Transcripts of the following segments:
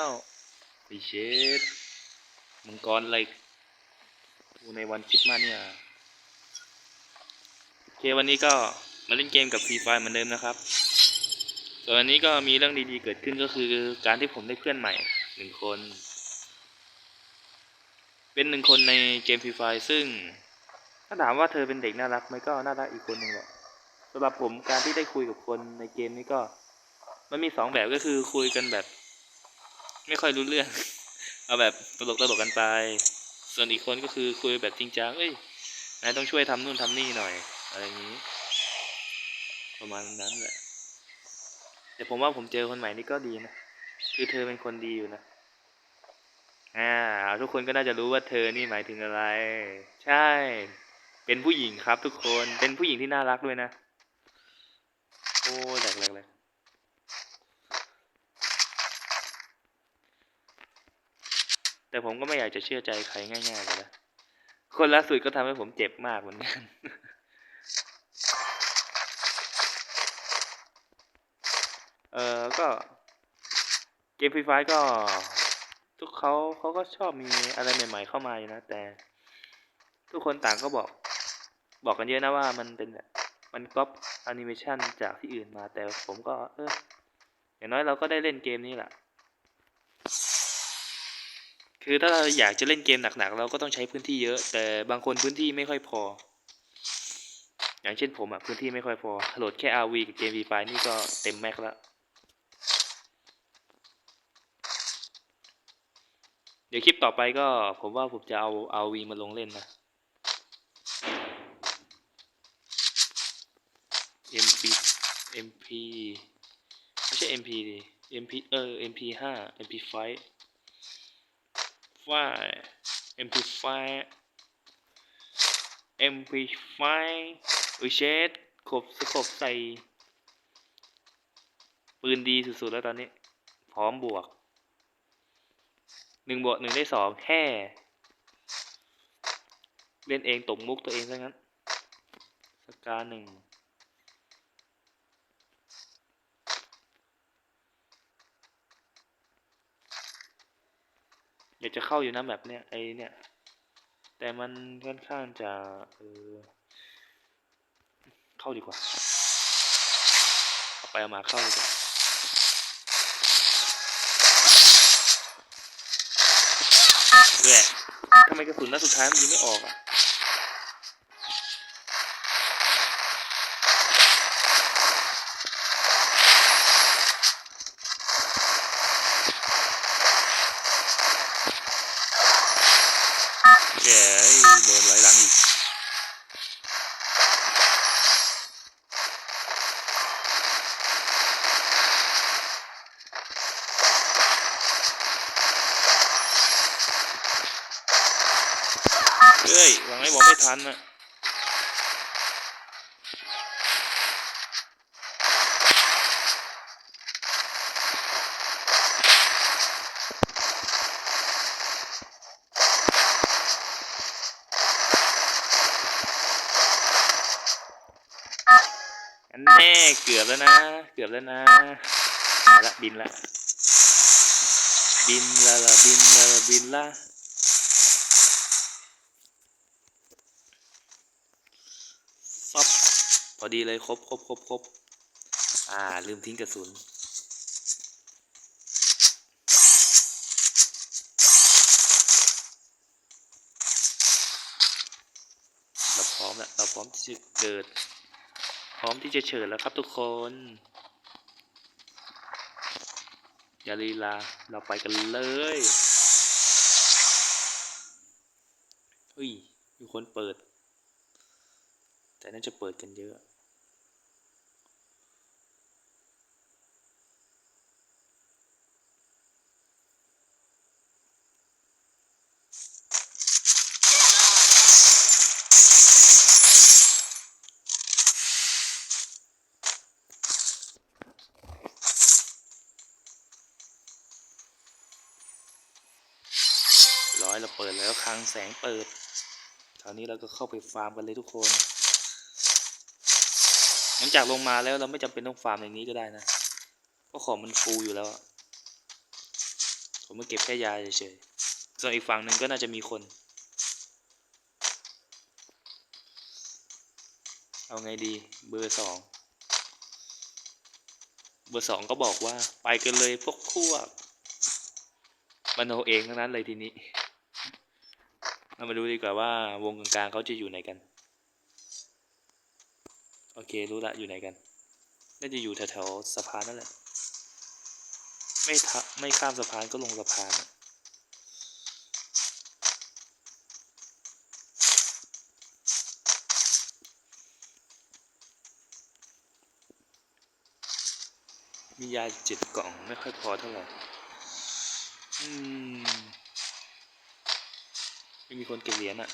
อ้าวไอเชดมังกรอะไรกูในวันคริดมาสเนี่ยโอเควันนี้ก็มาเล่นเกมกับฟรีไฟเหมือนเดิมนะครับส่วนวันนี้ก็มีเรื่องดีๆเกิดขึ้นก็คือการที่ผมได้เพื่อนใหม่หนึ่งคน เป็นหนึ่งคนในเกมฟรีไฟซึ่ง ถ้าถามว่าเธอเป็นเด็กน่ารักไหมก็น่ารักอีกคนหนึ่งแหละสำหรับผมการที่ได้คุยกับคนในเกมนี้ก็ มันมีสองแบบก็คือคุยกันแบบ ไม่ค่อยรู้เรื่อง เอาแบบตลกตลกกันไป ส่วนอีกคนก็คือคุยแบบจริงจังเอ้ยนายต้องช่วยทำนู่นทำนี่หน่อย อะไรอย่างนี้ ประมาณนั้นแหละแต่ผมว่าผมเจอคนใหม่นี่ก็ดีนะคือเธอเป็นคนดีอยู่นะอ่าทุกคนก็น่าจะรู้ว่าเธอนี่หมายถึงอะไร ใช่ เป็นผู้หญิงครับทุกคนเป็นผู้หญิงที่น่ารักด้วยนะ โอ้แหลกแหลก แต่ผมก็ไม่อยากจะเชื่อใจใครง่ายๆเลยนะคนล่าสุดก็ทำให้ผมเจ็บมากเหมือนกันเออก็เกมฟรีไฟก็ ทุกเขาเขาก็ชอบมีอะไรใหม่ ๆ เข้ามาอยู่นะ แต่ ทุกคนต่างก็บอก บอกกันเยอะนะว่ามันเป็นแบบมันก๊อปแอนิเมชันจากที่อื่นมา แต่ผมก็ เอออย่างน้อยเราก็ได้เล่นเกมนี้แหละ คือถ้าเราอยากจะเล่นเกมหนักๆ เราก็ต้องใช้พื้นที่เยอะ แต่บางคนพื้นที่ไม่ค่อยพอ อย่างเช่นผมอะพื้นที่ไม่ค่อยพอโหลดแค่ RV กับเกมวีไฟนี่ก็เต็มแม็กแล้ว เดี๋ยวคลิปต่อไปก็ผมว่าผมจะเอา RV มาลงเล่นนะ MP MP ไม่ใช่ MP ดิ MP เออ MP5 MP5 amplify amplify amplify อุ้ยเชดขบสขบใส่ ปืนดีสุดๆ แล้วตอนนี้ พร้อมบวกหนึ่งบวกหนึ่งได้สองแค่เล่นเองตบมุกตัวเองซะงั้น สกาหนึ่ง อยากจะเข้าอยู่นะแบบเนี้ยไอเนี่ย แต่มันค่อนข้างจะเออเข้าดีกว่าเอาไปเอามาเข้าดีกว่าแหละทำไมกระสุนนัดสุดท้ายมันยิงไม่ออกอะ แกโดนไหลหลังอีก เฮ้ ยวางไอ้บอกไม่ทันนะอันแน่เกือบแล้วนะ เกือบแล้วนะมาละบินละบินละละบินละละบินละ ซับ พอดีเลยครบครบครบครบอ่า ลืมทิ้งกระสุน เราพร้อมแล้ว เราพร้อมที่จะเกิด พร้อมที่จะเฉิดแล้วครับทุกคน อย่าลีลา เราไปกันเลยเฮ้ยมีคนเปิด แต่น่าจะเปิดกันเยอะ ร้อยเราเปิดแล้วคลังแสงเปิด คราวนี้เราก็เข้าไปฟาร์มกันเลยทุกคน หลังจากลงมาแล้วเราไม่จำเป็นต้องฟาร์มอย่างนี้ก็ได้นะ เพราะของมันฟูอยู่แล้ว ผมมาเก็บแค่ยาเฉยๆ ส่วนอีกฝั่งหนึ่งก็น่าจะมีคน เอาไงดี เบอร์สอง เบอร์สองก็บอกว่าไปกันเลยพวกพวกมันเอาเองทั้งนั้นเลยทีนี้ เรามาดูดีกว่าว่าวงกลางๆเขาจะอยู่ไหนกัน โอเค รู้ละอยู่ไหนกัน น่าจะอยู่แถวๆสะพานนั่นแหละ ไม่ทะไม่ข้ามสะพานก็ลงสะพาน มียาเจ็ดกล่องไม่ค่อยพอเท่าไหร่ อืม ไม่มีคนเก็บเหรียญอะ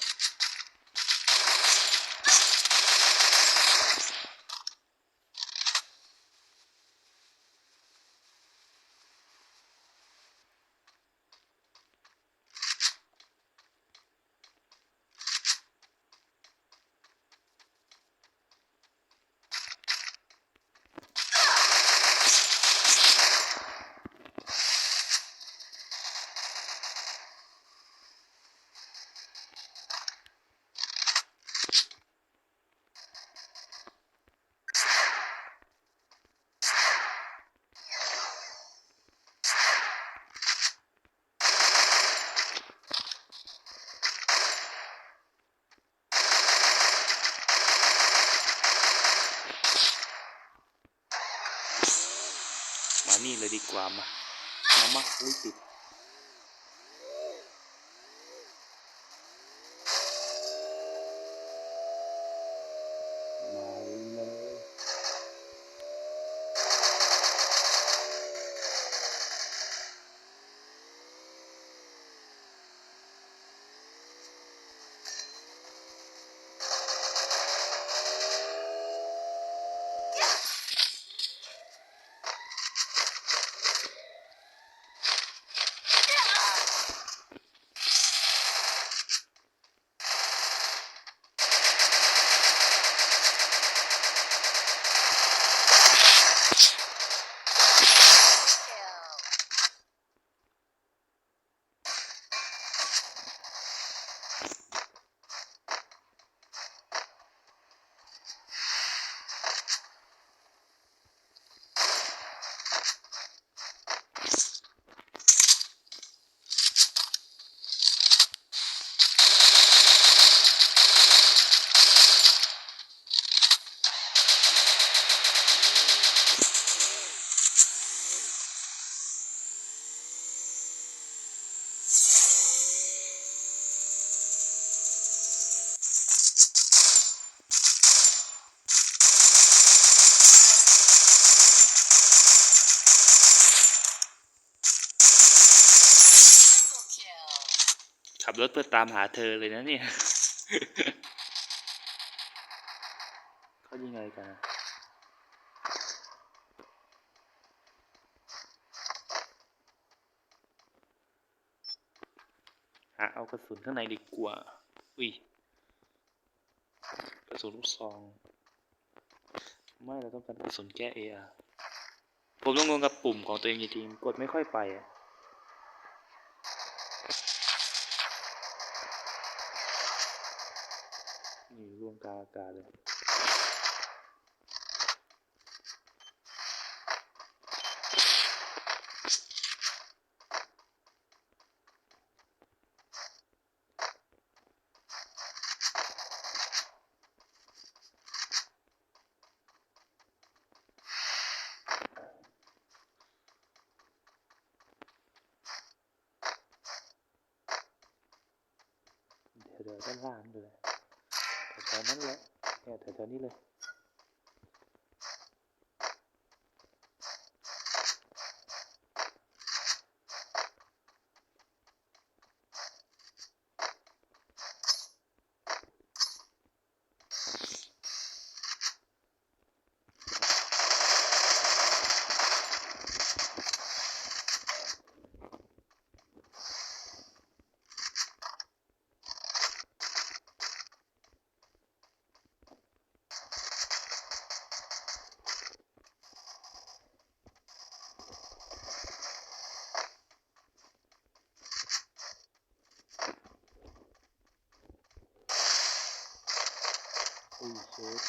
นี่เลยดีกว่ามามามาอุ้ยติด ขับรถเพื่อตามหาเธอเลยนะเนี่ยเขายิงอะไรกันอะหาเอากระสุนข้างในดีกว่า อุ้ย กระสุนลูกซอง ไม่เราต้องการกระสุนแก้เออะผมต้องงงกับปุ่มของตัวเองจริงๆกดไม่ค่อยไปอะ อากาศเลยเดี๋ยวเดี๋ยวด้านล่างเลย แถวนั้นแหละเนี่ยแถวๆนี้เลย โอุ้ยเชฟ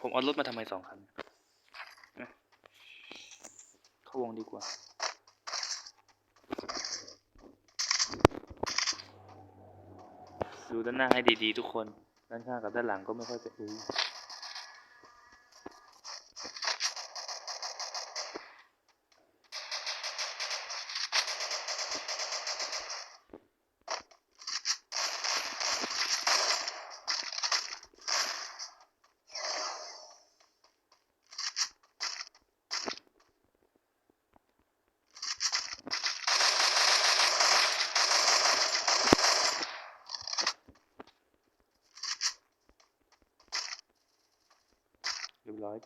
ผมเอารถมาทำไมสองคันเข้าวงดีกว่า ด้านหน้าให้ดีๆ ทุกคน ด้านข้างกับด้านหลังก็ไม่ค่อยจะอุ้ยเรีย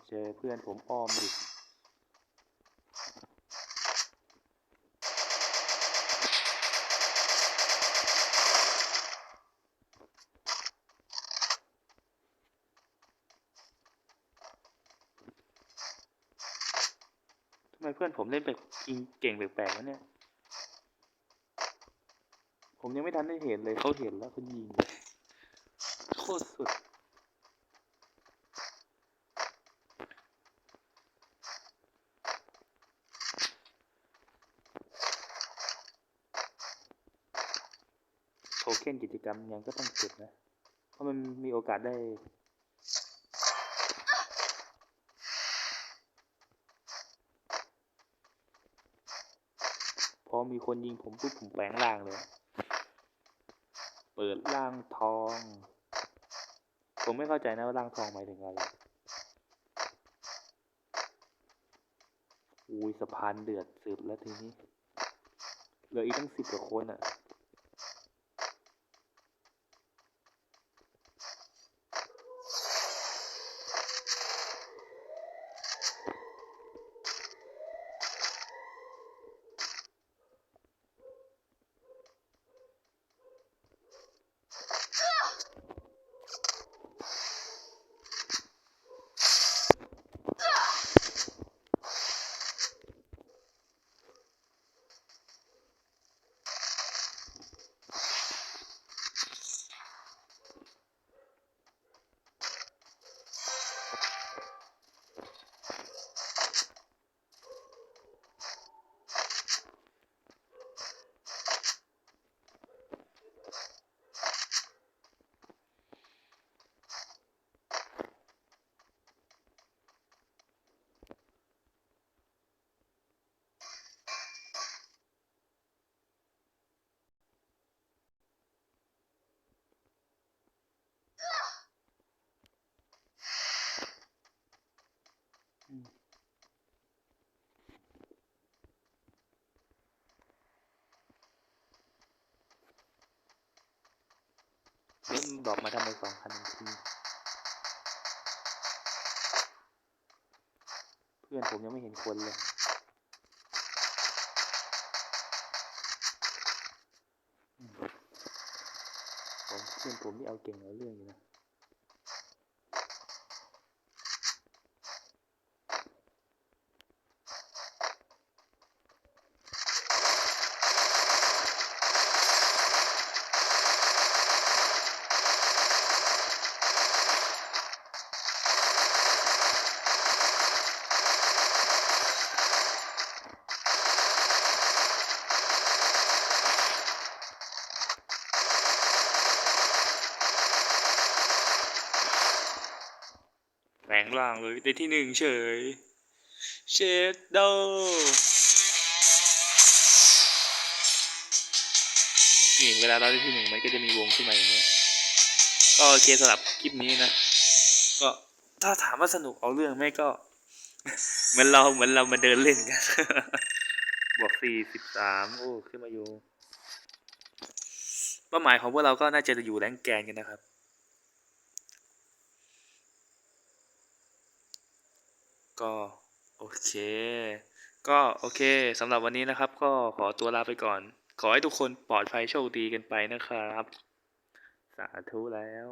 เจอเพื่อนผมอ้อมดิทำไมเพื่อนผมเล่นแบบอิงเก่งแปลกๆวะเนี่ย ผมยังไม่ทันได้เห็นเลยเขาเห็นแล้วเขายิงเลยโคตรสุด โทเค็นกิจกรรมยังก็ต้องเก็บนะ เพราะมันมีโอกาสได้ พอมีคนยิงผมปุ๊บผมแปลงร่างเลย เปิดร่างทอง ผมไม่เข้าใจนะว่าร่างทองหมายถึงอะไรอุ้ยสะพานเดือดสืบแล้วทีนี้ เหลืออีกตั้งสิบกว่าคนอะม เล่นบอกมาทำไมสองพันทีเพื่อนผมยังไม่เห็นคนเลยผมเพื่อนผมนี่เอาเก่งเอาเรื่องอยู่นะ แปลงร่างเลยได้ที่หนึ่งเฉยเชดโดนี่เวลาเราได้ที่หนึ่งมันก็จะมีวงขึ้นมาอย่างเงี้ยก็โอเคสำหรับคลิปนี้นะก็ถ้าถามว่าสนุกเอาเรื่องไหมก็เหมือนเราเหมือนเรามาเดินเล่นกันบวกสี่สิบสามโอ้ขึ้นมาอยู่เป้าหมายของพวกเราก็น่าจะอยู่แรงแกนกันนะครับ ก็โอเค ก็โอเคสำหรับวันนี้นะครับ ก็ขอตัวลาไปก่อน ขอให้ทุกคนปลอดภัยโชคดีกันไปนะครับ สาธุแล้ว